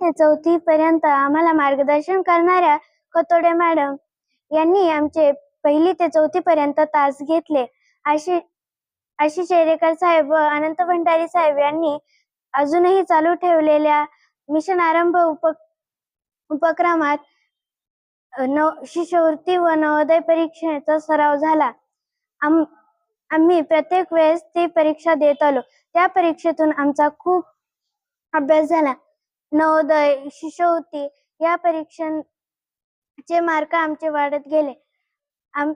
ते चौथी पर्यंत आम्हाला मार्गदर्शन करणाऱ्या कतोडे मॅडम यांनी आमचे पहिली ते चौथी पर्यंत तास घेतले. आशी आशिष शेरेकर साहेब व अनंत भंडारी साहेब यांनी अजूनही चालू ठेवलेल्या मिशन आरंभ उप उपक्रमात नव शिष्यवृत्ती व नवोदय परीक्षेचा सराव झाला. आम आम्ही प्रत्येक वेळेस ती परीक्षा देत आलो. त्या परीक्षेतून आमचा खूप अभ्यास झाला. नवोदय शिष्यवृत्ती या परीक्षांचे मार्क आमचे वाढत गेले. आम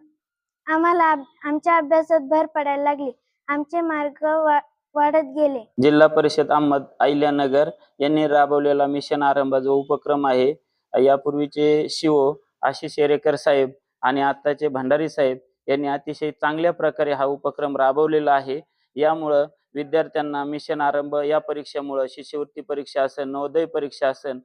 आम्हाला आमच्या अभ्यासात भर पडायला लागली. आमचे मार्ग वा वाढत गेले. जिल्हा परिषद अहमद अहिल्यानगर यांनी राबवलेला मिशन आरंभ जो उपक्रम आहे. यापूर्वीचे शिओ आशिष शेरेकर साहेब आणि आत्ताचे भंडारी साहेब यांनी अतिशय चांगल्या प्रकारे हा उपक्रम राबवलेला आहे. यामुळं विद्यार्थ्यांना मिशन आरंभ या परीक्षेमुळं शिष्यवृत्ती परीक्षा असेल नवोदय परीक्षा असेल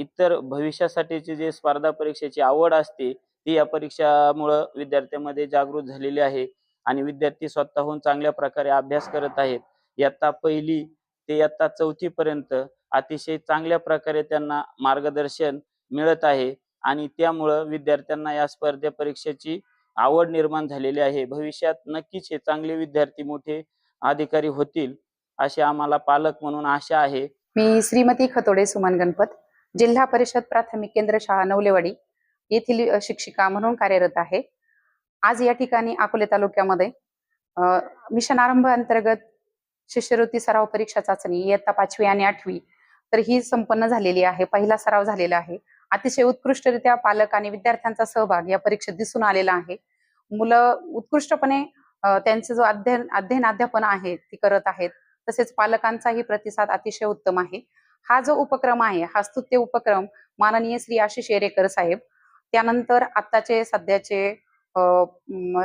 इतर भविष्यासाठीची जे स्पर्धा परीक्षेची आवड असते ती या परीक्षामुळं विद्यार्थ्यांमध्ये जागृत झालेली आहे आणि विद्यार्थी स्वतःहून चांगल्या प्रकारे अभ्यास करत आहेत. इयत्ता पहिली ते इयत्ता चौथी पर्यंत अतिशय चांगल्या प्रकारे त्यांना मार्गदर्शन मिळत आहे आणि त्यामुळं विद्यार्थ्यांना या स्पर्धा परीक्षेची आवड निर्माण झालेली आहे. भविष्यात नक्कीच हे चांगले विद्यार्थी मोठे अधिकारी होतील अशी आम्हाला पालक म्हणून आशा आहे. मी श्रीमती खतोडे सुमन गणपत जिल्हा परिषद प्राथमिक केंद्र शाळा नवलेवाडी येथील शिक्षिका म्हणून कार्यरत आहे. आज या ठिकाणी अकोले तालुक्यामध्ये मिशन आरंभ अंतर्गत शिष्यवृत्ती सराव परीक्षा चाचणी इयत्ता पाचवी आणि आठवी तर ही संपन्न झालेली आहे पहिला सराव झालेला आहे. अतिशय उत्कृष्टरित्या पालक आणि विद्यार्थ्यांचा सहभाग या परीक्षेत दिसून आलेला आहे. मुलं उत्कृष्टपणे त्यांचं जो अध्ययन अध्ययन अध्यापन आहे ती करत आहेत तसेच पालकांचाही प्रतिसाद अतिशय उत्तम आहे. हा जो उपक्रम आहे हा स्तुत्य उपक्रम माननीय श्री आशिष येरेकर साहेब त्यानंतर आत्ताचे सध्याचे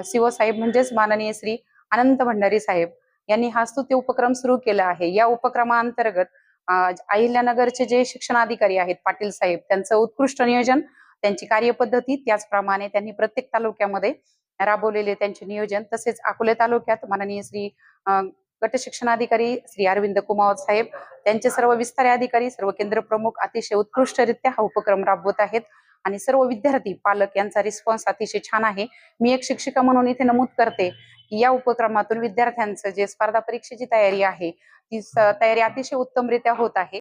शिव साहेब म्हणजेच माननीय श्री अनंत भंडारी साहेब यांनी हा स्तुत्य उपक्रम सुरू केला आहे. या उपक्रमाअंतर्गत अहिल्यानगरचे जे शिक्षणाधिकारी आहेत पाटील साहेब त्यांचं उत्कृष्ट नियोजन त्यांची कार्यपद्धती त्याचप्रमाणे त्यांनी प्रत्येक तालुक्यामध्ये राबवलेले त्यांचे नियोजन. तसेच अकोले तालुक्यात माननीय श्री गट शिक्षणाधिकारी श्री अरविंद कुमावत साहेब त्यांचे सर्व विस्तारे अधिकारी सर्व केंद्र प्रमुख अतिशय उत्कृष्टरित्या हा उपक्रम राबवत आहेत. आणि सर्व विद्यार्थी पालक यांचा रिस्पॉन्स अतिशय छान आहे. मी एक शिक्षिका म्हणून इथे नमूद करते की या उपक्रमातून विद्यार्थ्यांचं जे स्पर्धा परीक्षेची तयारी आहे ती तयारी अतिशय उत्तमरित्या होत आहे.